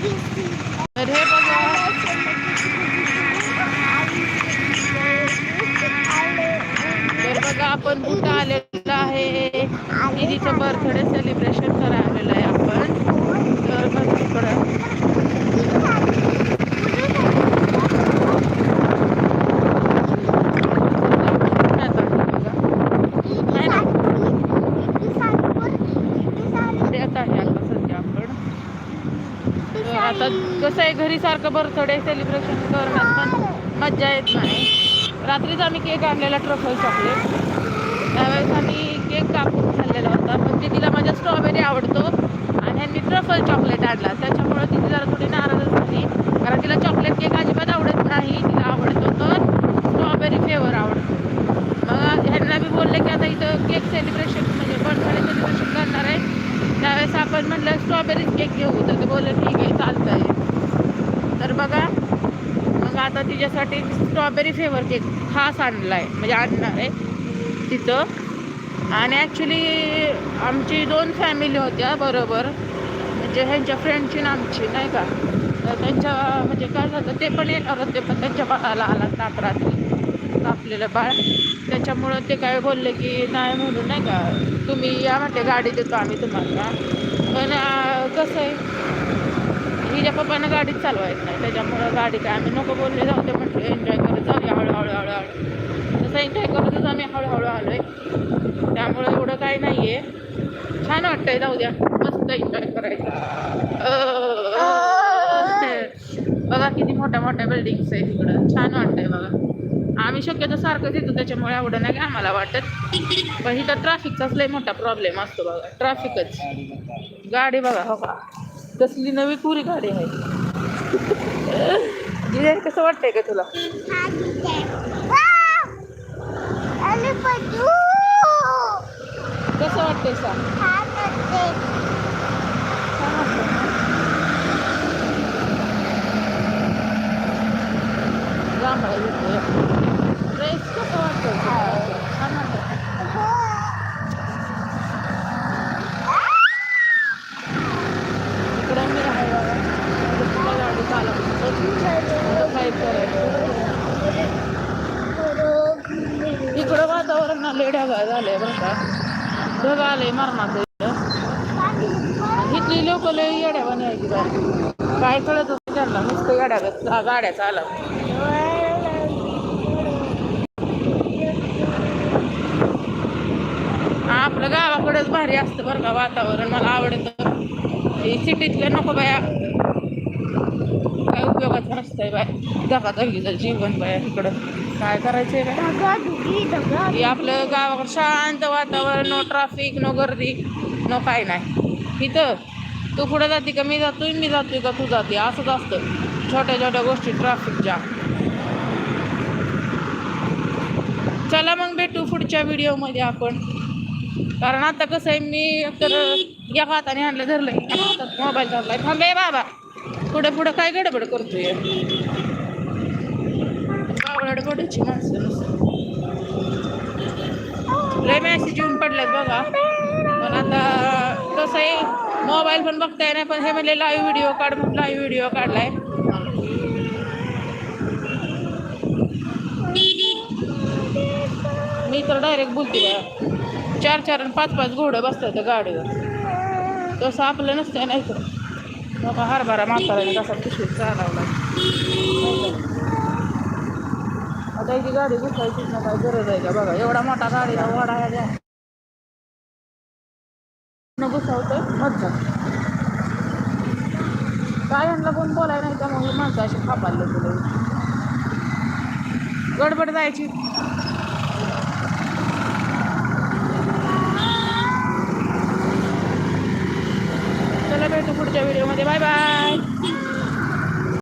तर हे बघा. तर बघा आपण कुठं आलेलं आहे. दिदीचं बर्थडे सेलिब्रेशन करायला आहे आपण तर बघा इकडं पुण्यात आहे बघा. नाही ना पुण्यात आहे आता सध्या आपण तर आता कसं आहे घरी सारखं बर्थडे सेलिब्रेशन करणार पण मज्जा येत नाही. रात्रीच आम्ही केक आणलेला ट्रफल चॉकलेट त्यावेळेस आम्ही केक कापून खाल्लेला होता पण ते तिला माझ्या स्ट्रॉबेरी आवडतो आणि ह्यांनी ट्रफल चॉकलेट आणला. त्याच्यामुळे ती जरा थोडी नाराजच झाली कारण तिला चॉकलेट केक अजिबात आवडत नाही तिला आवडतो तर स्ट्रॉबेरी फ्लेवर आवडतो. मग ह्यांना मी बोलले की आता इथं केक सेलिब्रेशन म्हणजे बर्थडे सेलिब्रेशन करणार आहे. त्यावेळेस आपण म्हटलं स्ट्रॉबेरीज केक घेऊ. तर ते बोलले ठीक आहे चालतं आहे तर बघा मग आता तिच्यासाठी स्ट्रॉबेरी फ्लेवर केक खास आणला आहे म्हणजे आणणार आहे तिथं. आणि ॲक्च्युली आमची दोन फॅमिली होत्या बरोबर. म्हणजे ह्यांच्या फ्रेंडची ना आमची नाही का? तर त्यांच्या म्हणजे काय झालं ते पण येणार होते पण त्यांच्या बाळाला आला ताप रात्री. तापलेलं बाळ. त्याच्यामुळं ते काय बोलले की नाही म्हणून नाही का? तुम्ही या म्हणते गाडी देतो आम्ही तुम्हाला. पण कसं आहे? तिच्या पप्पानं गाडीच चालवायचं नाही त्याच्यामुळं गाडी काय आम्ही नको बोलले जाऊ ते म्हटलं एन्जॉय करत जाऊया हळूहळू हळूहळू. तसं एन्जॉय करतच आम्ही हळूहळू आलो आहे त्यामुळं एवढं काय नाही आहे छान वाटतंय जाऊ द्या. मस्त एन्जॉय करायचं. बघा किती मोठ्या मोठ्या बिल्डिंग्स आहे तिकडं छान वाटतंय बघा. आम्ही शक्यतो सारखंच येतो त्याच्यामुळे एवढं नाही आम्हाला वाटत. पण इथं ट्रॅफिकचाच लय मोठा प्रॉब्लेम असतो बघा. ट्रॅफिकच गाडी बघा. हो का कसली नवी पुरी गाडी आहे. कसं वाटतंय का तुला कसं वाटतंय सांग छान वाटतंय ना? जांभळा घेतोय ड्रेस कसं वाटतंय तुला? छान वाटतंय इकडं मी आहे बघा इकडं तुला गाडी चालवतो काय करायचं इकडं वातावरण ना लय ढगाळ झालंय बरं का. ढग आलंय मरणाचं इथं. इथली लोक लय येड्या बनवायची की बाय काय कळत होतं त्यांना. नुसतं येड्या गाड्या चालत. आपलं गावाकडेच भारी असतं बरं का वातावरण. मला आवडतं. हे सिटीतलं नको बाया. काय उपयोगाचं नसतंय बाय. दगा दगीचं जीवन बाया इकडं. काय करायचंय काय आपलं गावाकडं शांत वातावरण नो ट्राफिक नो गर्दी नो काय नाही. इथं तू पुढे जाते का? मी जातोय मी जातोय का? तू जाते. असंच असतं. छोट्या छोट्या गोष्टी ट्राफिकच्या चला मग भेटू पुढच्या व्हिडिओमध्ये आपण. कारण आता कसं आहे मी तर या हाताने आणलं धरलं हातात मोबाईल धरलाय. थांबे बाबा. पुढे पुढे काय गडबड करतोय? गडबडची माणसं लय मॅसेज येऊन पडल्यात बघा. पण आता कसं आहे मोबाईल पण बघताय नाही पण हे म्हणजे लाईव्ह व्हिडिओ काढ म्हणून लाईव्ह व्हिडिओ काढलाय. मी तर डायरेक्ट बोलते बघा. चार चार आणि पाच पाच घोडं बसतात गाडीवर. तसं आपलं नसतं नाही तर बाबा हरभरा म्हाताराने कसा पिशवीत चालवला आता ही गाडी घुसायचीच ना काय गरज आहे का बघा एवढा मोठा गाडीला वाडा आहे द्या न घुसावतं मज्जा काय यांना कोण बोलाय नाही त्यामुळे माणसं अशी खापारले तुला गडबड जायची